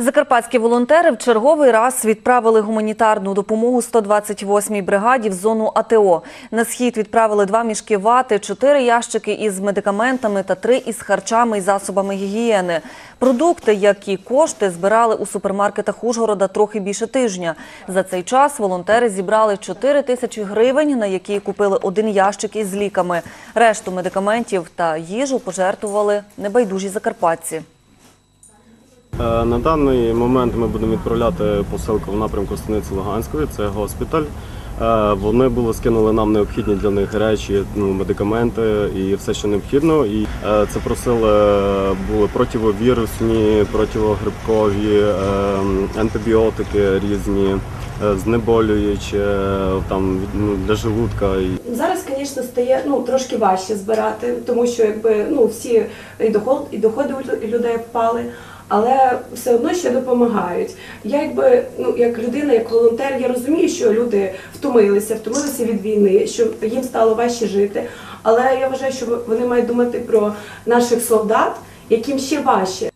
Закарпатські волонтери в черговий раз відправили гуманітарну допомогу 128-й бригаді в зону АТО. На схід відправили два мішки вати, чотири ящики із медикаментами та три із харчами і засобами гігієни. Продукти, як і кошти, збирали у супермаркетах Ужгорода трохи більше тижня. За цей час волонтери зібрали 4 тисячі гривень, на які купили один ящик із ліками. Решту медикаментів та їжу пожертвували небайдужі закарпатці. Е, На даний момент ми будемо відправляти посилку в напрямку станиці Луганської, це госпіталь. Е, Вони були скинули нам необхідні для них речі, ну, медикаменти і все, що необхідно. І е, це просили були противовірусні, противогрибкові, е, антибіотики різні, знеболюючі, там ну, для желудка. Зараз, звісно, стає ну трошки важче збирати, тому що якби ну всі і доход, і доходи людей впали, але все одно ще допомагають. Я якби ну як людина, як волонтер, я розумію, що люди втомилися, втомилися від війни, що їм стало важче жити. Але я вважаю, що вони мають думати про наших солдат. Яким ще важче,